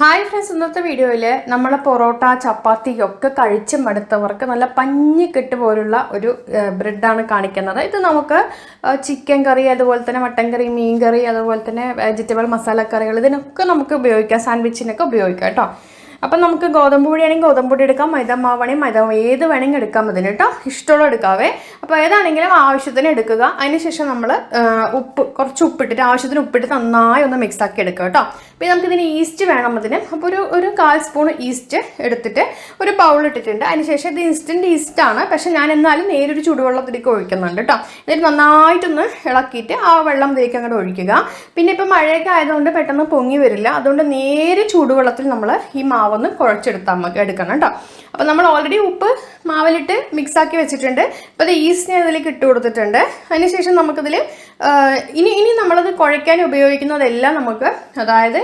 Hi friends ഇന്നത്തെ വീഡിയോയിൽ നമ്മൾ പൊറോട്ട ചപ്പാത്തി ഒക്കെ കഴിച്ച് മടുത്തവർക്ക് നല്ല പഞ്ഞി പഞ്ഞിക്കെട്ട് പോലുള്ള ഒരു ബ്രെഡാണ് കാണിക്കുന്നത്. ഇത് നമുക്ക് ചിക്കൻ കറി അതുപോലെ തന്നെ മട്ടൻ കറി മീൻ കറി അതുപോലെ തന്നെ വെജിറ്റബിൾ മസാല കറികൾ ഇതിനൊക്കെ നമുക്ക് ഉപയോഗിക്കാം. സാൻഡ്വിച്ചിനൊക്കെ ഉപയോഗിക്കാം കേട്ടോ. അപ്പം നമുക്ക് ഗോതമ്പ് പൊടിയാണെങ്കിൽ ഗോതമ്പ് പൊടി എടുക്കാം മൈദ മാവാണെങ്കിൽ മൈദ മാവ് ഏത് വേണമെങ്കിൽ എടുക്കാം അതിന് കേട്ടോ ഇഷ്ടമുള്ള എടുക്കാവേ. അപ്പോൾ ഏതാണെങ്കിലും ആവശ്യത്തിന് എടുക്കുക. അതിനുശേഷം നമ്മൾ ഉപ്പ് കുറച്ച് ഉപ്പിട്ടിട്ട് ആവശ്യത്തിന് ഉപ്പിട്ട് നന്നായി ഒന്ന് മിക്സ് ആക്കി എടുക്കുക കേട്ടോ പിന്നെ നമുക്കിതിന് ഈസ്റ്റ് വേണം അതിന്. അപ്പോൾ ഒരു ഒരു കാൽ സ്പൂൺ ഈസ്റ്റ് എടുത്തിട്ട് ഒരു ബൗൾ ഇട്ടിട്ടുണ്ട്. അതിനുശേഷം ഇത് ഇൻസ്റ്റന്റ് ഈസ്റ്റ് ആണ്. പക്ഷേ ഞാൻ എന്നാലും നേരൊരു ചൂടുവെള്ളത്തിലേക്ക് ഒഴിക്കുന്നുണ്ട് കേട്ടോ എന്നിട്ട് നന്നായിട്ടൊന്ന് ഇളക്കിയിട്ട് ആ വെള്ളം ഇതിലേക്ക് അങ്ങോട്ട് ഒഴിക്കുക. പിന്നെ ഇപ്പം മഴയൊക്കെ ആയതുകൊണ്ട് പെട്ടെന്ന് പൊങ്ങി വരില്ല. അതുകൊണ്ട് നേരെ ചൂടുവെള്ളത്തിൽ നമ്മൾ ഈ മാവൊന്ന് കുഴച്ചെടുത്താൽ മതി എടുക്കണം കേട്ടോ. അപ്പോൾ നമ്മൾ ഓൾറെഡി ഉപ്പ് മാവിലിട്ട് മിക്സാക്കി വെച്ചിട്ടുണ്ട്. അപ്പോൾ അത് ഞാൻ ഇതിലേക്ക് ഇട്ട് കൊടുത്തിട്ടുണ്ട്. അതിനുശേഷം നമുക്കിതിൽ ഇനി ഇനി നമ്മളത് കുഴയ്ക്കാൻ ഉപയോഗിക്കുന്നതെല്ലാം നമുക്ക് അതായത്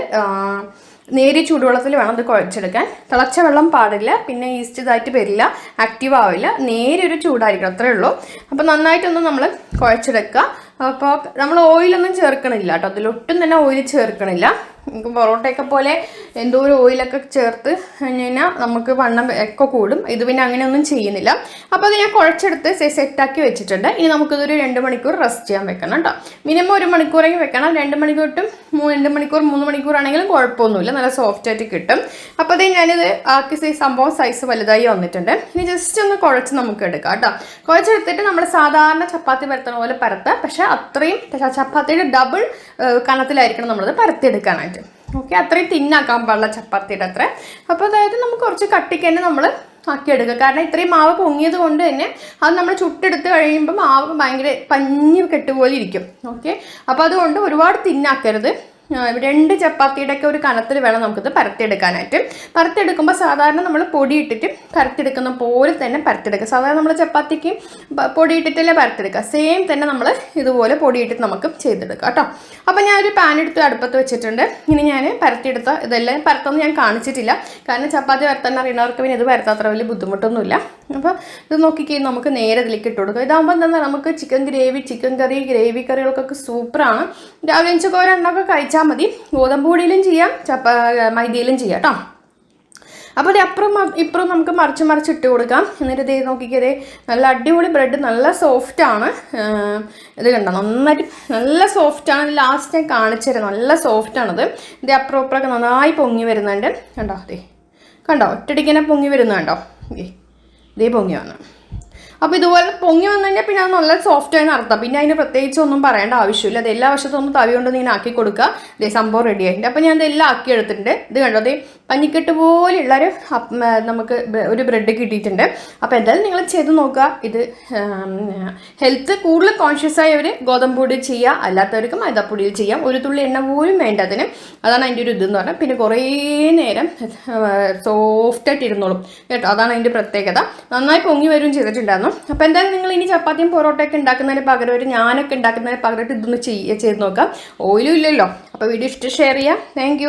നേരി നേരിയ ചൂടുവെള്ളത്തിൽ വേണം ഇത് കുഴച്ചെടുക്കാൻ. തിളച്ച വെള്ളം പാടില്ല പിന്നെ ഈസ്റ്റ് ഇതായിട്ട് വരില്ല ആക്റ്റീവ് ആവില്ല നേരിയൊരു ചൂടായിരിക്കണം അത്രേ ഉള്ളൂ. അപ്പോൾ നന്നായിട്ടൊന്ന് നമ്മൾ കുഴച്ചെടുക്കുക അപ്പോൾ നമ്മൾ ഓയിലൊന്നും ചേർക്കണില്ല കേട്ടോ. അതിലൊട്ടും തന്നെ ഓയിൽ ചേർക്കണില്ല. നമുക്ക് പൊറോട്ടയൊക്കെ പോലെ എന്തോ ഒരു ഓയിലൊക്കെ ചേർത്ത് കഴിഞ്ഞാൽ നമുക്ക് വണ്ണം ഒക്കെ കൂടും. ഇത് പിന്നെ അങ്ങനെയൊന്നും ചെയ്യുന്നില്ല. അപ്പോൾ അത് ഞാൻ കുഴച്ചെടുത്ത് സെറ്റാക്കി വെച്ചിട്ടുണ്ട്. ഇനി നമുക്കിതൊരു രണ്ട് മണിക്കൂർ റെസ്റ്റ് ചെയ്യാൻ വെക്കണം കേട്ടോ മിനിമം ഒരു മണിക്കൂറെങ്കിൽ വെക്കണം. രണ്ട് മണിക്കൂർ തൊട്ടും രണ്ട് മണിക്കൂർ മൂന്ന് മണിക്കൂർ ആണെങ്കിലും കുഴപ്പമൊന്നുമില്ല. നല്ല സോഫ്റ്റ് ആയിട്ട് കിട്ടും. അപ്പോൾ അത് ഞാനിത് ആക്കി സംഭവം സൈസ് വലുതായി വന്നിട്ടുണ്ട്. ഇനി ജസ്റ്റ് ഒന്ന് കുഴച്ച് നമുക്ക് എടുക്കാം കേട്ടോ കുഴച്ചെടുത്തിട്ട് നമ്മൾ സാധാരണ ചപ്പാത്തി പരത്തണ പോലെ പരത്താം. പക്ഷേ അത്രയും ചപ്പാത്തിയുടെ ഡബിൾ കനത്തിലായിരിക്കണം നമ്മളത് പരത്തിയെടുക്കാനായിട്ട്. ഓക്കെ അത്രയും തിന്നാക്കാൻ പാടില്ല ചപ്പാത്തിയുടെ അത്ര. അപ്പോൾ അതായത് നമുക്ക് കുറച്ച് കട്ടിക്ക് തന്നെ നമ്മൾ ആക്കിയെടുക്കുക. കാരണം ഇത്രയും മാവ് പൊങ്ങിയത് കൊണ്ട് തന്നെ അത് നമ്മൾ ചുട്ടെടുത്ത് കഴിയുമ്പോൾ മാവ് ഭയങ്കര പഞ്ഞി കെട്ടുപോലെ ഇരിക്കും. ഓക്കെ അപ്പോൾ അതുകൊണ്ട് ഒരുപാട് തിന്നാക്കരുത്. രണ്ട് ചപ്പാത്തിയുടെ ഒക്കെ ഒരു കനത്തിൽ വേണം നമുക്കിത് പരത്തിയെടുക്കാനായിട്ട്. പരത്തിയെടുക്കുമ്പോൾ സാധാരണ നമ്മൾ പൊടിയിട്ടിട്ട് പരത്തിയെടുക്കുന്ന പോലെ തന്നെ പരത്തിയെടുക്കുക. സാധാരണ നമ്മൾ ചപ്പാത്തിക്ക് പൊടിയിട്ടിട്ടല്ലേ പരത്തിയെടുക്കുക. സെയിം തന്നെ നമ്മൾ ഇതുപോലെ പൊടി ഇട്ടിട്ട് നമുക്ക് ചെയ്തെടുക്കാം കേട്ടോ. അപ്പോൾ ഞാനൊരു പാൻ എടുത്ത് അടുപ്പത്ത് വെച്ചിട്ടുണ്ട്. ഇനി ഞാൻ പരത്തിയെടുത്ത ഇതെല്ലാം പരത്തൊന്നും ഞാൻ കാണിച്ചിട്ടില്ല. കാരണം ചപ്പാത്തി പരത്താൻ അറിയുന്നവർക്ക് പിന്നെ ഇത് പരത്താൻ അത്ര വലിയ ബുദ്ധിമുട്ടൊന്നുമില്ല. അപ്പോൾ ഇത് നോക്കിക്കഴിഞ്ഞാൽ നമുക്ക് നേരെ ഇതിലേക്ക് ഇട്ട് കൊടുക്കുക ഇതാകുമ്പോൾ എന്താ നമുക്ക് chicken gravy chicken curry gravy കറികൾക്കൊക്കെ സൂപ്പറാണ് രാവിലെ ഉച്ചയ്ക്ക് ഒരെണ്ണമൊക്കെ കഴിച്ചാൽ മതി. ഗോതമ്പ് പൊടിയിലും ചെയ്യാം ചപ്പ മൈദയിലും ചെയ്യാം കേട്ടോ അപ്പോൾ ഇത് അപ്പുറം ഇപ്പുറം നമുക്ക് മറിച്ച് മറിച്ച് ഇട്ട് കൊടുക്കാം. എന്നിട്ട് ഇത് നോക്കിക്കതേ നല്ല അടിപൊളി ബ്രെഡ് നല്ല സോഫ്റ്റാണ് ഇത് കണ്ടോ? നന്നായിട്ട് നല്ല സോഫ്റ്റാണ് ലാസ്റ്റ് ഞാൻ കാണിച്ചു തരാം. നല്ല സോഫ്റ്റാണത് ഇത് അപ്പുറം ഇപ്പുറമൊക്കെ നന്നായി പൊങ്ങി വരുന്നുണ്ട്. കണ്ടോ? അതെ കണ്ടോ? ഒറ്റടിക്കനെ പൊങ്ങി വരുന്നുണ്ടോ ഇതേ പൊങ്ങി വന്നു. അപ്പോൾ ഇതുപോലെ പൊങ്ങി വന്നു കഴിഞ്ഞാൽ പിന്നെ അത് നല്ല സോഫ്റ്റ് ആയിരുന്നു അർത്ഥം. പിന്നെ അതിന് പ്രത്യേകിച്ച് ഒന്നും പറയേണ്ട ആവശ്യമില്ല. അത് എല്ലാ വശത്തും ഒന്ന് തവി കൊണ്ട് ഇങ്ങനെ ആക്കി കൊടുക്കുക. ഇതേ സംഭവം റെഡി ആയിട്ടുണ്ട്. അപ്പോൾ ഞാൻ ഇതെല്ലാം ആക്കി എടുത്തിട്ടുണ്ട് ഇത് കണ്ടോ? അതേ പഞ്ഞിക്കെട്ട് പോലെയുള്ളൊരു നമുക്ക് ഒരു ബ്രെഡ് കിട്ടിയിട്ടുണ്ട്. അപ്പോൾ എന്തായാലും നിങ്ങൾ ചെയ്ത് നോക്കുക. ഇത് ഹെൽത്ത് കൂടുതൽ കോൺഷ്യസ് ആയവർ ഗോതമ്പ് പൊടി ചെയ്യുക. അല്ലാത്തവർക്ക് മൈദാപ്പൊടിയിൽ ചെയ്യാം. ഒരു തുള്ളി എണ്ണ പോലും വേണ്ട അതിന്. അതാണ് അതിന്റെ ഒരു ഇതെന്ന് പറഞ്ഞാൽ പിന്നെ കുറേ നേരം സോഫ്റ്റായിട്ട് ഇരുന്നോളും. കേട്ടോ? അതാണ് അതിന്റെ പ്രത്യേകത. നന്നായി പൊങ്ങി വരും ചെയ്തിട്ടുണ്ടായിരുന്നു. അപ്പോൾ എന്തായാലും നിങ്ങൾ ഇനി ചപ്പാത്തിയും പൊറോട്ടയൊക്കെ ഉണ്ടാക്കുന്നതിന് പകരം ഒരു ഞാനൊക്കെ ഉണ്ടാക്കുന്നതിന് പകരമായിട്ട് ഇതൊന്ന് ചെയ്ത് നോക്കാം ഓയിലും ഇല്ലല്ലോ. അപ്പോൾ വീഡിയോ ഇഷ്ടം ഷെയർ ചെയ്യാം താങ്ക്